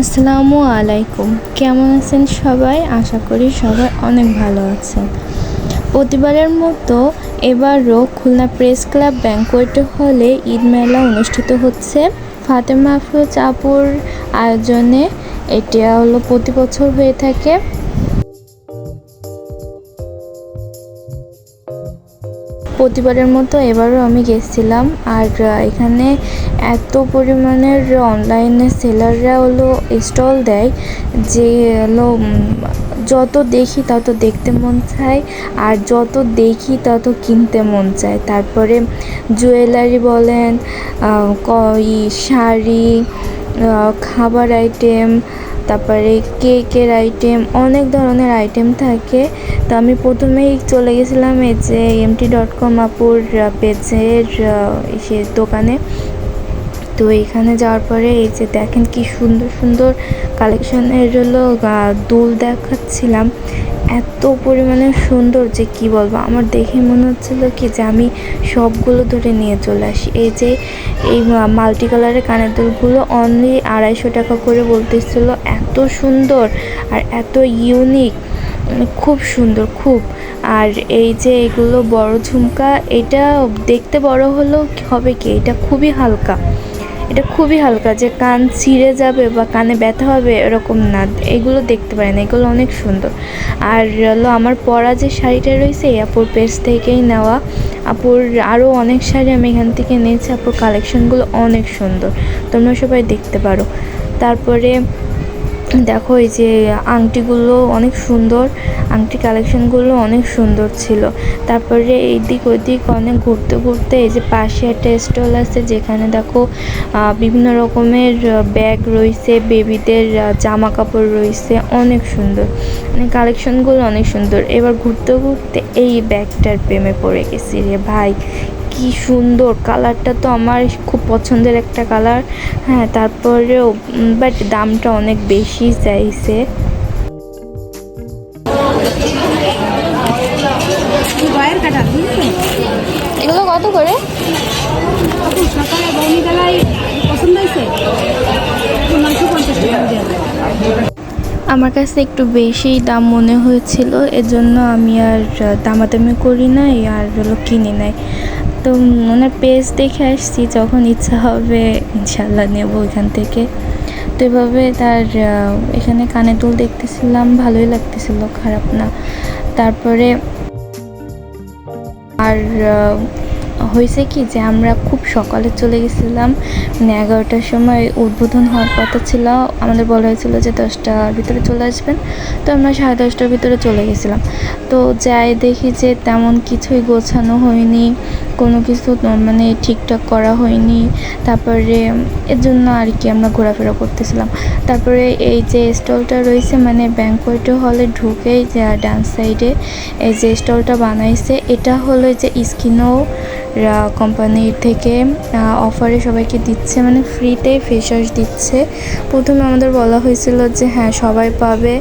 আসসালামু আলাইকুম। কেমন আছেন সবাই? আশা করি সবাই অনেক ভালো আছেন। প্রতিবারের মতো এবারও খুলনা প্রেস ক্লাব ব্যাংকোয়েট হলে ঈদ মেলা অনুষ্ঠিত হচ্ছে। ফাতেমা আফরোজ আপুর আয়োজনে এটা হলো প্রতি বছর হয়ে থাকে। প্রতিবারের মতো এবারও আমি গেছিলাম আর এখানে এত পরিমাণের অনলাইনে সেলাররা হলো স্টল দেয় যে হলো যত দেখি তত দেখতে মন চায় আর যত দেখি তত কিনতে মন চায়। তারপরে জুয়েলারি বলেন আহ, ক- ই শাড়ি খাবার আইটেম তারপরে কেকের আইটেম অনেক ধরনের আইটেম থাকে। তো আমি প্রথমেই চলে গেছিলাম এই যে এমটি ডট কম আপুর পেজের সে দোকানে। তো এখানে যাওয়ার পরে এই যে দেখেন কি সুন্দর সুন্দর কালেকশনের আহ, দুল দেখাচ্ছিলাম। এত পরিমাণে সুন্দর যে কি বলব আমার দেখে মনে হচ্ছিল কি যে আমি সবগুলো ধরে নিয়ে চলে আসি। এই যে এই মাল্টি কালারের কানের দুলগুলো অনলি আড়াইশো টাকা করে বলতেছিল এত সুন্দর আর এত ইউনিক খুব সুন্দর খুব। আর এই যে এগুলো বড় ঝুমকা এটা দেখতে বড় হলেও হবে কি এটা খুবই হালকা। এটা খুবই হালকা, যে কান ছিঁড়ে যাবে বা কানে ব্যথা হবে এরকম না। এগুলো দেখতে পারেন, এগুলো অনেক সুন্দর। আর হলো আমার পরা যে শাড়িটা রয়েছে, এই আপুর পেজ থেকেই নেওয়া। আপুর আরও অনেক শাড়ি আমি এখান থেকে নিয়েছি আপুর কালেকশনগুলো অনেক সুন্দর। তোমরা সবাই দেখতে পারো। তারপরে দেখো, এই যে আংটিগুলো অনেক সুন্দর, আংটি কালেকশনগুলো অনেক সুন্দর ছিল। তারপরে এইদিক ওইদিক অনেক ঘুরতে ঘুরতে এই যে পাশে একটা স্টল আছে, যেখানে দেখো বিভিন্ন রকমের ব্যাগ রয়েছে, বেবিদের জামা কাপড় রয়েছে, অনেক সুন্দর। মানে কালেকশনগুলো অনেক সুন্দর। এবার ঘুরতে ঘুরতে এই ব্যাগটার প্রেমে পড়ে গেছি রে ভাই। কি সুন্দর কালারটা তো আমার খুব পছন্দের একটা কালার। হ্যাঁ তারপরেও বাট দামটা অনেক বেশি চাইছে। এগুলো কত করে? পছন্দ হয়েছে? আমার কাছে একটু বেশি দাম মনে হয়েছিল, এজন্য আমি আর দামাদামি করি নাই আর হলো কিনি নাই। তো ওনার পেজ দেখে আসছি, যখন ইচ্ছা হবে ইনশাল্লাহ নেব এখান থেকে। তো এভাবে তার এখানে কানে দুল দেখতেছিলাম, ভালোই লাগতেছিল, খারাপ না। তারপরে আর হয়েছে কি যে আমরা খুব সকালে চলে গেছিলাম মানে এগারোটার সময় উদ্বোধন হওয়ার কথা ছিল, আমাদের বলা হয়েছিল যে দশটার ভিতরে চলে আসবেন। তো আমরা সাড়ে দশটার ভিতরে চলে গেছিলাম। তো যাই দেখি যে তেমন কিছুই গোছানো হয়নি কোনো কিছু মানে ঠিকঠাক করা হয়নি। তারপরে এর জন্য আর কি আমরা ঘোরাফেরা করতেছিলাম। তারপরে এই যে স্টলটা রয়েছে মানে ব্যাংকোয়েট হলে ঢুকেই যে ডান সাইডে এই যে স্টলটা বানাইছে, এটা হলো যে স্কিনও কোম্পানির থেকে অফারে সবাইকে দিচ্ছে মানে ফ্রিতে ফেস দিচ্ছে। প্রথমে আমাদের বলা হয়েছিল যে হ্যাঁ সবাই পাবে।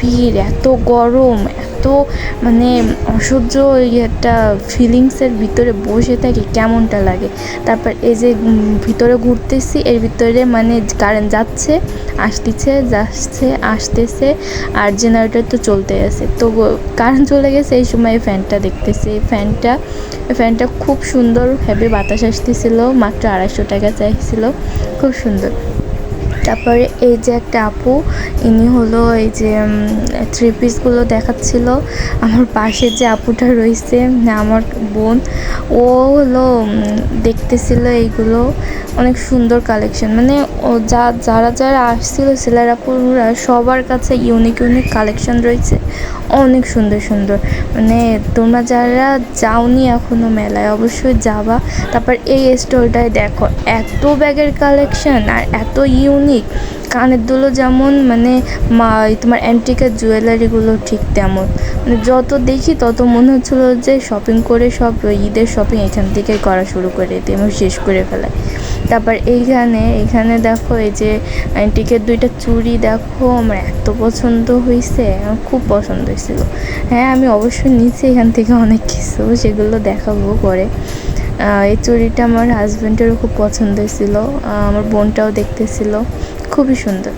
ভিড়, এত গরম, এত মানে অসহ্য এই একটা ফিলিংসের ভিতরে বসে থাকি, কেমনটা লাগে? তারপর এই যে ভিতরে ঘুরতেছি, এর ভিতরে মানে কারেন্ট যাচ্ছে, আসতেছে যাচ্ছে, আসতেছে, আর জেনারেটর তো চলতে আছে। তো কারেন্ট চলে গেছে, এই সময় ফ্যানটা দেখতেছি। এই ফ্যানটা ফ্যানটা খুব সুন্দর হেভি বাতাস আসতেছিল, মাত্র আড়াইশো টাকা চাইছিল, খুব সুন্দর। তারপরে এই যে একটা আপু, ইনি হলো এই যে থ্রি পিসগুলো দেখাচ্ছিল। আমার পাশে যে আপুটা রয়েছে, আমার বোন, ও হলো দেখতেছিল এইগুলো। অনেক সুন্দর কালেকশন মানে ও যা, যারা যারা আসছিল আপুরা সবার কাছে ইউনিক ইউনিক কালেকশন রয়েছে। অনেক সুন্দর সুন্দর। মানে তোমরা যারা যাওনি এখনও মেলায়, অবশ্যই যাবা। তারপর এই স্টোরটায় দেখো, এত ব্যাগের কালেকশন আর এত ইউনিক তেমনই কানের দুলো যেমন মানে মা তোমার অ্যান্টিকের জুয়েলারিগুলো ঠিক তেমন। মানে যত দেখি তত মনে হচ্ছিল যে শপিং করে সব ঈদের শপিং এখান থেকেই করা শুরু করে দিই এবং শেষ করে ফেলাই তারপর এইখানে এখানে দেখো এই যে অ্যান্টিকের দুইটা চুড়ি দেখো, আমার এত পছন্দ হয়েছে আমার খুব পছন্দ হয়েছিল হ্যাঁ আমি অবশ্যই নিচ্ছি এখান থেকে অনেক কিছু সেগুলো দেখাবো পরে। এই চুড়িটা আমার হাজব্যান্ডেরও খুব পছন্দ ছিল আমার বোনটাও দেখতেছিল। খুবই সুন্দর।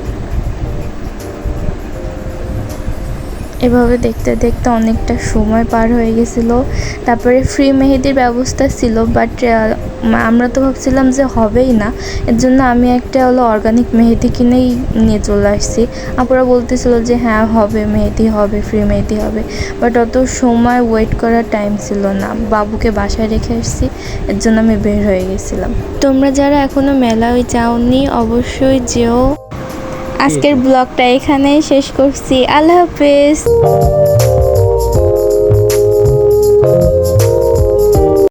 এভাবে দেখতে দেখতে অনেকটা সময় পার হয়ে গেছিল। তারপরে ফ্রি মেহেদির ব্যবস্থা ছিল বাট আমরা তো ভাবছিলাম যে হবেই না। এর জন্য আমি একটা হলো অর্গানিক মেহেদি কিনেই নিয়ে চলে আসছি। আপুরা বলতেছিল যে হ্যাঁ হবে, মেহেদি হবে ফ্রি মেহেদি হবে। বাট অত সময় ওয়েট করার টাইম ছিল না। বাবুকে বাসায় রেখে আসছি, এর জন্য আমি বের হয়ে গেছিলাম। তোমরা যারা এখনও মেলায় যাওনি, অবশ্যই যেও। আজকের ব্লগটা এখানেই শেষ করছি। আল্লাহ হাফেজ।